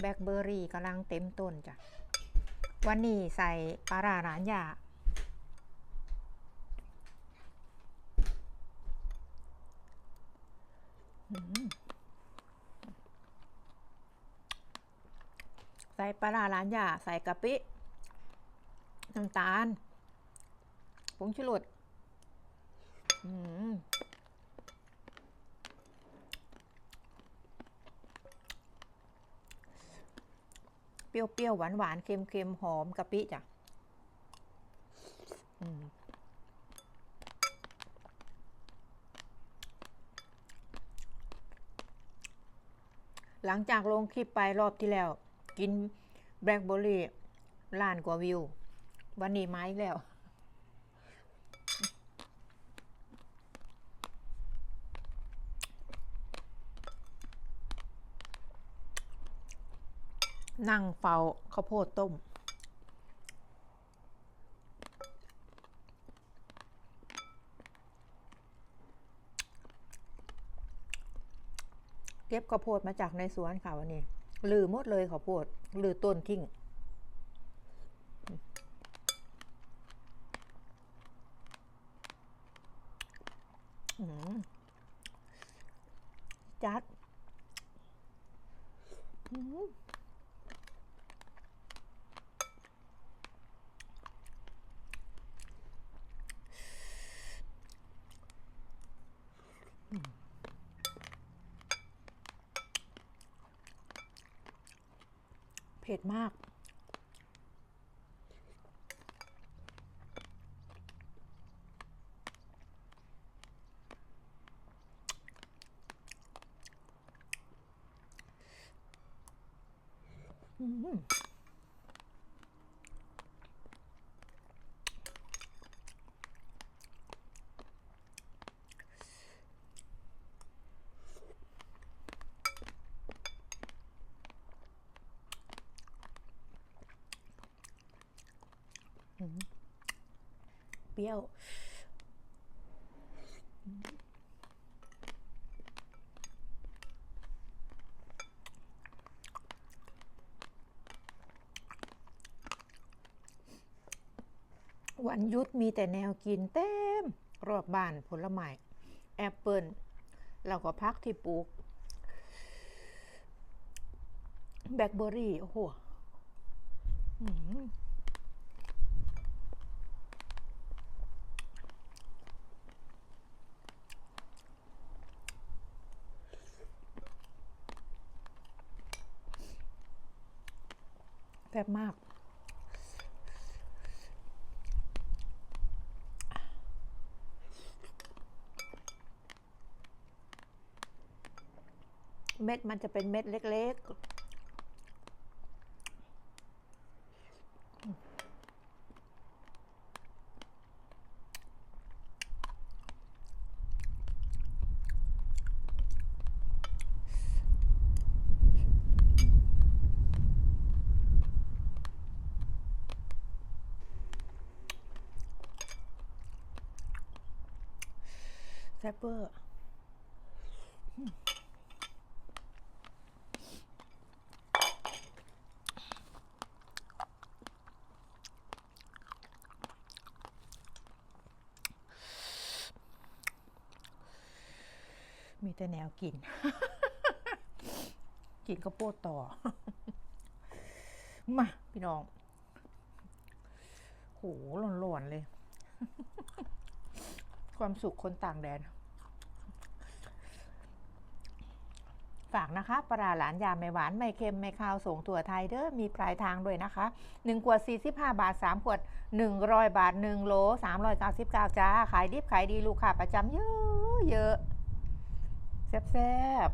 แบล็คเบอร์รี่กำลังเต็มต้นจ้ะ วันนี้ใส่ปลาร้าร้านยาใส่ปลาร้าร้านยาใส่กะปิน้ำตาลผงชูรสอืม เปรี้ยวๆหวานๆเค็มๆหอมกะปิจ้ะหลังจากลงคลิปไปรอบที่แล้ว กินแบล็คเบอร์รี่ล้านกว่าวิว วันนี้มาอีกแล้ว นั่งเฝ้าข้าวโพดต้ม เก็บข้าวโพดมาจากในสวนค่ะวันนี้ลือหมดเลยข้าวโพดลือต้นทิ้งอืมจัด เผ็ดมาก อืมอืม เปรี้ยว วันยุดมีแต่แนวกินเต็ม รอบบ้านผลไม้แอปเปิลแล้วก็พักที่ปลูก แบล็คเบอร์รี่ โอ้โห ซ่บมาก เม็ดมันจะเป็นเม็ดเล็ก ๆ แซ่บเวอร์มีแต่แนวกิน กินก็โปดต่อ มา พี่น้อง โหหล่อนๆเลย ความสุขคนต่างแดน ฝากนะคะ ปลาหลานยาไม่หวาน ไม่เค็ม ไม่ข้าวส่งตัวไทยเด้อ มีปลายทางด้วยนะคะ 1 ขวด 45 บาท 3 ขวด 100 บาท 1 โล 399 จ้า ขายดิบขายดีลูกค้าประจำเยอะเยอะแซ่บ